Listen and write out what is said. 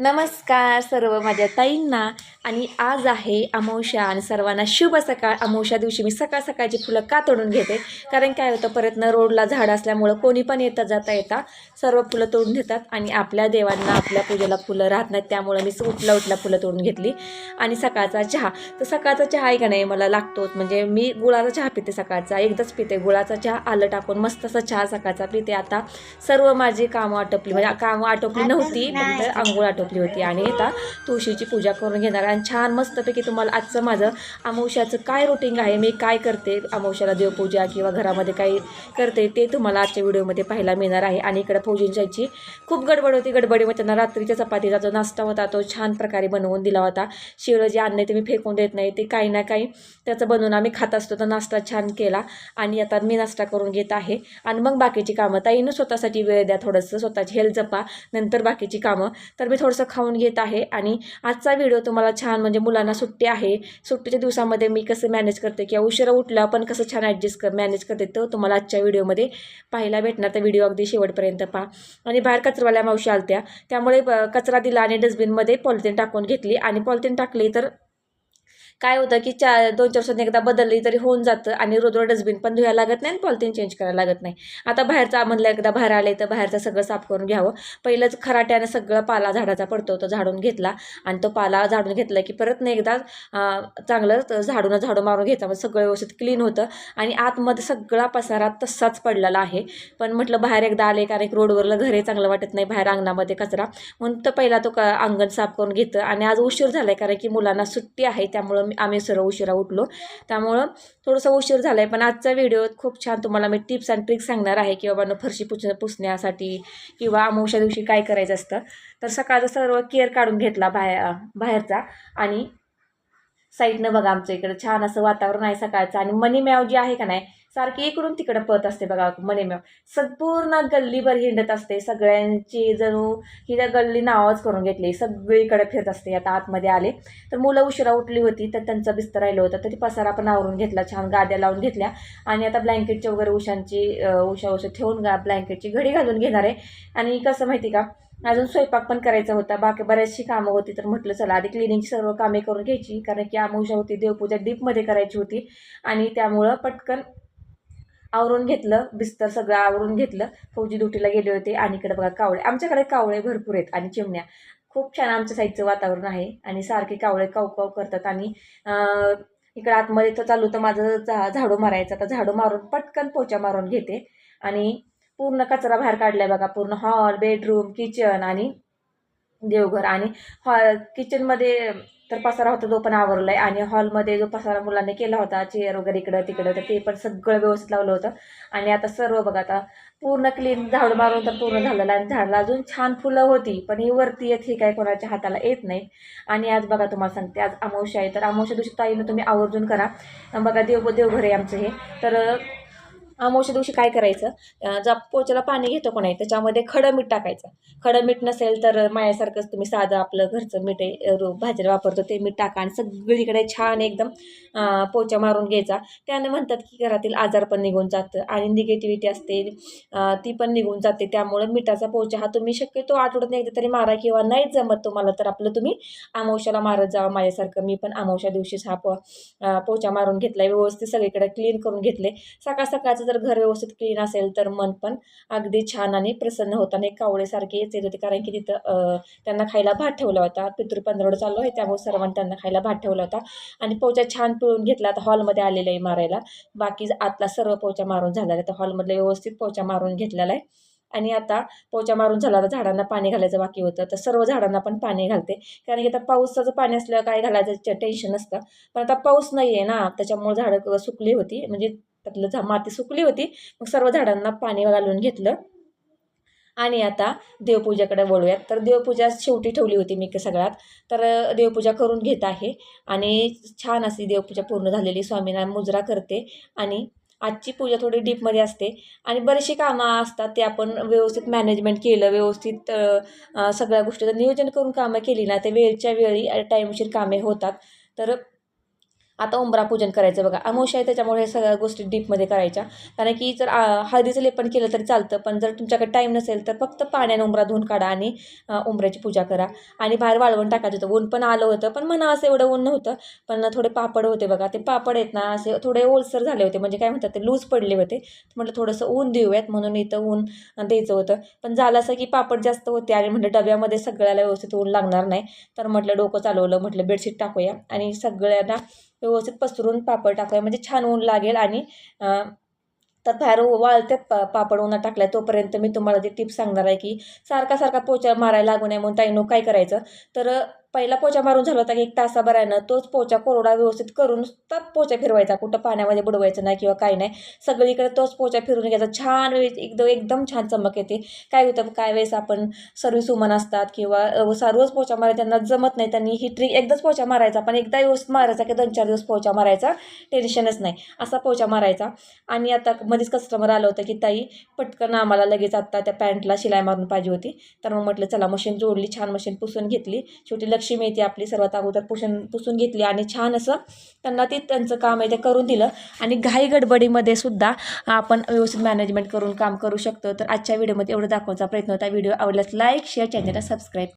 नमस्कार सर्व माझ्या ताईंना. आणि आज आहे अमावस्या आणि सर्वांना शुभ सकाळ. अमावस्या दिवशी मी सकाळ सकाळची फुलं का तोडून घेते? कारण काय होतं परत न रोडला झाड असल्यामुळं कोणी पण येता जाता येता सर्व फुलं तोडून घेतात आणि आपल्या देवांना आपल्या पूजेला फुलं राहत नाहीत त्यामुळं मी उठल्या उठल्या फुलं तोडून घेतली. आणि सकाळचा चहा. तर सकाळचा चहा आहे का नाही मला लागतोच म्हणजे मी गुळाचा चहा पिते सकाळचा. एकदाच पिते. गुळाचा चहा आलं टाकून मस्त असा चहा सकाळचा पिते. आता सर्व माझी कामं आटोपली. म्हणजे कामं आटोपली नव्हती फक्त आंघोळ आटोपली. होती आणि आता तुळशीची पूजा करून घेणार आणि छान मस्तपैकी तुम्हाला आजचं माझं अमावश्याचं काय रुटीन आहे मी काय करते अमावश्याला देवपूजा किंवा घरामध्ये काही करते ते तुम्हाला आजच्या व्हिडिओमध्ये पाहायला मिळणार आहे. आणि इकडं फौजींच्याची खूप गडबड होती. गडबडीमध्ये म्हणजे त्यांना रात्रीच्या चपातीचा जो नाश्ता होता तो छान प्रकारे बनवून दिला होता. शिळं जे आणणे ते मी फेकून देत नाही. ते काही ना काही त्याचं बनवून आम्ही खात असतो. तर नाश्ता छान केला आणि आता मी नाश्ता करून घेत आहे. आणि मग बाकीची कामं ताईनं स्वतःसाठी वेळ द्या थोडंसं स्वतःची हेल्थ जपा नंतर बाकीची कामं. तर मी थोडं थोडंसं खाऊन घेत आहे आणि आजचा व्हिडिओ तुम्हाला छान म्हणजे मुलांना सुट्टी आहे. सुट्टीच्या दिवसामध्ये मी कसं मॅनेज करते किंवा उशिरा उठला पण कसं छान ॲडजस्ट कर मॅनेज करते तर तुम्हाला आजच्या व्हिडिओमध्ये पाहायला भेटणार. तर व्हिडिओ अगदी शेवटपर्यंत पहा. आणि बाहेर कचरावाल्या मावशी आलत्या. त्यामुळे कचरा दिला आणि डस्टबिनमध्ये पॉलिथिन टाकून घेतली. आणि पॉलिथिन टाकली तर काय होतं की चार दोन चार दिवसांनी एकदा बदलली तरी होऊन जातं आणि रोज रोज डस्टबिन पण धुवायला लागत नाही आणि पॉलिथिन चेंज करायला लागत नाही. आता बाहेरचा म्हणलं एकदा बाहेर आले तर बाहेरचं सगळं साफ करून घ्यावं. पहिलंच खराट्यानं सगळं पाला झाडाचा पडतो तो झाडून घेतला. आणि तो पाला झाडून घेतला की परत नाही एकदा चांगलं झाडून झाडू मारून घेता मग सगळं व्यवस्थित क्लीन होतं. आणि आतमध्ये सगळा पसारा तसाच पडलेला आहे. पण म्हटलं बाहेर एकदा आले कारण एक रोडवरलं घर चांगलं वाटत नाही बाहेर अंगणामध्ये कचरा. म्हणून तर पहिला तो अंगण साफ करून घेतं. आणि आज उशीर झाला आहे कारण की मुलांना सुट्टी आहे त्यामुळं आम्ही सर्व उशिरा उठलो. त्यामुळं थोडंसं उशीर झाला आहे पण आजचा व्हिडिओत खूप छान तुम्हाला मी टिप्स आणि ट्रिक्स सांगणार आहे की बाबांना फरशी पुस पुसण्यासाठी किंवा अमावश्या दिवशी काय करायचं असतं. तर सकाळचा सर्व केअर काढून घेतला बाहेर बाहेरचा आणि साईडनं बघा आमच्या इकडं छान असं वातावरण आहे सकाळचं. आणि मनी मॅव जी आहे का नाही सारखी इकडून तिकडं पळत असते बघा मने मॅम संपूर्ण गल्लीभर हिंडत असते सगळ्यांची जणू ही त्या गल्ली नावच करून घेतली. सगळीकडे फिरत असते आता आतमध्ये आले. तर मुलं उशिरा उठली होती तर त्यांचा बिस्तर राहिलं होतं तर ती पसारा पण आवरून घेतला छान गाद्या लावून घेतल्या. आणि आता ब्लँकेटची वगैरे उशांची उशा उशा ठेवून गा ब्लँकेटची घडी घालून घेणार आहे. आणि कसं माहिती का? अजून स्वयंपाक पण करायचा होता बाकी बऱ्याचशी कामं होती तर म्हटलं चला आधी क्लिनिंगची सर्व कामे करून घ्यायची कारण की आमोशा होती देवपूजा डीपमध्ये करायची होती. आणि त्यामुळं पटकन आवरून घेतलं बिस्तर सगळं आवरून घेतलं. फौजी ड्युटीला गेले होते आणि इकडे बघा कावळे. आमच्याकडे कावळे भरपूर आहेत आणि चिमण्या. खूप छान आमच्या साईडचं वातावरण आहे आणि सारखे कावळे काव काव करतात आणि इकडं आतमध्ये तर चालू तर माझं झा झाडू मारायचं. तर झाडू मारून पटकन पोचा मारून घेते. आणि पूर्ण कचरा बाहेर काढलाय बघा. पूर्ण हॉल बेडरूम किचन आणि देवघर आणि हॉल किचनमध्ये तर पसारा होता तो पण आवरलाय. आणि हॉलमध्ये जो पसारा मुलांनी केला होता चेअर वगैरे इकडं तिकडं तर ते पण सगळं व्यवस्थित लावलं होतं. आणि आता सर्व बघा आता पूर्ण क्लीन झाड मारून तर पूर्ण झालेलं आणि झाडाला अजून छान फुलं होती पण ही वरती येत ही काय कोणाच्या हाताला येत नाही. आणि आज बघा तुम्हाला सांगते आज अमावश्या आहे. तर अमावश्या दिवशी ताईनं तुम्ही आवर्जून करा. बघा देव देवघर आहे आमचं हे. तर अमावश्या दिवशी काय करायचं? अं, ज्या पोच्याला पाणी घेतो कोण त्याच्यामध्ये खडं मीठ टाकायचं. खडं मीठ नसेल तर मायासारखंच तुम्ही साधं आपलं घरचं मीठ आहे भाजीला वापरतो ते मीठ टाका आणि सगळीकडे छान एकदम पोचा मारून घ्यायचा. त्याने म्हणतात की घरातील आजार पण निघून जातं आणि निगेटिव्हिटी असते ती पण निघून जाते. त्यामुळं मिठाचा पोचा हा तुम्ही शक्यतो आठवड्यात एकदा तरी मारा किंवा नाही जमत तुम्हाला तर आपलं तुम्ही अमावश्याला मारत जावा माझ्यासारखं मी पण अमावश्या दिवशीच हा पो पोचा मारून घेतला व्यवस्थित सगळीकडे क्लीन करून घेतले सकाळ सकाळचं जर घर व्यवस्थित क्लीन असेल तर मन पण अगदी छान आणि प्रसन्न होतं. आणि कावळेसारखे येत येत होते. कारण की तिथं त्यांना खायला भात ठेवला होता. पितृ पंधरवड चालू आहे. त्यामुळे सर्वांनी त्यांना खायला भात ठेवला होता. आणि पोचा छान पिळून घेतला. आता हॉलमध्ये आलेला आहे मारायला. बाकी आतला सर्व पोचा मारून झालेला आहे. तर हॉलमधला व्यवस्थित पोचा मारून घेतलेला आहे. आणि आता पोचा मारून झाला तर झाडांना पाणी घालायचं बाकी होतं. तर सर्व झाडांना पण पाणी घालते. कारण की आता पावसाचं पाणी असल्यावर काय घालायचं? टेन्शन नसतं. पण आता पाऊस नाही आहे ना. त्याच्यामुळे झाडं सुकली होती. म्हणजे त्यातलं झा माती सुकली होती. मग सर्व झाडांना पाणी घालून घेतलं. आणि आता देवपूजेकडे वळूयात. तर देवपूजा शेवटी ठेवली होती मी सगळ्यात. तर देवपूजा करून घेत आहे. आणि छान अशी देवपूजा पूर्ण झालेली. स्वामीनारायण मुजरा करते. आणि आजची पूजा थोडी डीपमध्ये असते. आणि बरीचशी कामं असतात. ते आपण व्यवस्थित मॅनेजमेंट केलं व्यवस्थित सगळ्या गोष्टीचं नियोजन करून कामं केली ना ते वेळच्या वेळी टाईमशीर कामे होतात. तर आता उंबरा पूजन करायचं बघा. अमावस्या आहे त्याच्यामुळे सगळ्या गोष्टी डीपमध्ये करायच्या. कारण की जर हळदीचं लेपन केलं तरी चालतं. पण जर तुमच्याकडे टाईम नसेल तर फक्त पाण्याने उंबरा धुवून काढा आणि उंबऱ्याची पूजा करा. आणि बाहेर वाळवून टाकायचं होतं. ऊन पण आलं होतं. पण म्हणा असं एवढं ऊन नव्हतं. पण थोडे पापड होते बघा. ते पापड आहेत ना असे थोडे ओलसर झाले होते. म्हणजे काय म्हणतात ते लूज पडले होते. म्हटलं थोडंसं ऊन देऊयात. म्हणून इथं ऊन द्यायचं होतं. पण झालं असं की पापड जास्त होते. आणि म्हटलं डब्यामध्ये सगळ्याला व्यवस्थित ऊन लागणार नाही. तर म्हटलं डोकं चालवलं. म्हटलं बेडशीट टाकूया. आणि सगळ्यांना व्यवस्थित पसरून पापड टाकूया म्हणजे छान ऊन लागेल आणि तर बाहेर वाळत्यात पा पापड उन्हा टाकल्या. तोपर्यंत मी तुम्हाला ती टिप्स सांगणार आहे की सारखा सारखा पोचा मारायला लागू नये म्हणून ताईनो काय करायचं? तर पहिला पोचा मारून झाला होता की एक तासाभरानं तोच पोचा कोरडा व्यवस्थित करून नुसता पोचा फिरवायचा. कुठं पाण्यामध्ये बुडवायचं नाही किंवा काही नाही. सगळीकडे तोच पोचा फिरून घ्यायचा. छान वेळेस एकदम एकदम छान चमक येते. काय होतं काय वेळेस आपण सर्व्हिस वुमन असतात किंवा अ, रोज पोचा मारायला त्यांना जमत नाही त्यांनी ही ट्रिक एकदाच पोचा मारायचा. पण एकदा व्यवस्थित मारायचा की दोन चार दिवस पोचा मारायचा टेन्शनच नाही. असा पोचा मारायचा. आणि आता मध्येच कस्टमर आलं होतं की ताई पटकन आम्हाला लगेच आत्ता त्या पॅन्टला शिलाई मारून पाहिजे होती. तर मग म्हटलं चला मशीन जोडली छान मशीन पुसून घेतली. शेवटी लक्ष्मी येते आपली सर्वात अगोदर पुसून पुसून घेतली आणि छान असं त्यांना ते त्यांचं काम आहे ते करून दिलं. आणि घाई गडबडीमध्ये सुद्धा आपण व्यवस्थित मॅनेजमेंट करून काम करू शकतो. तर आजच्या व्हिडिओमध्ये एवढं दाखवण्याचा प्रयत्न होता. व्हिडिओ आवडल्यास लाईक शेअर चॅनलला सबस्क्राईब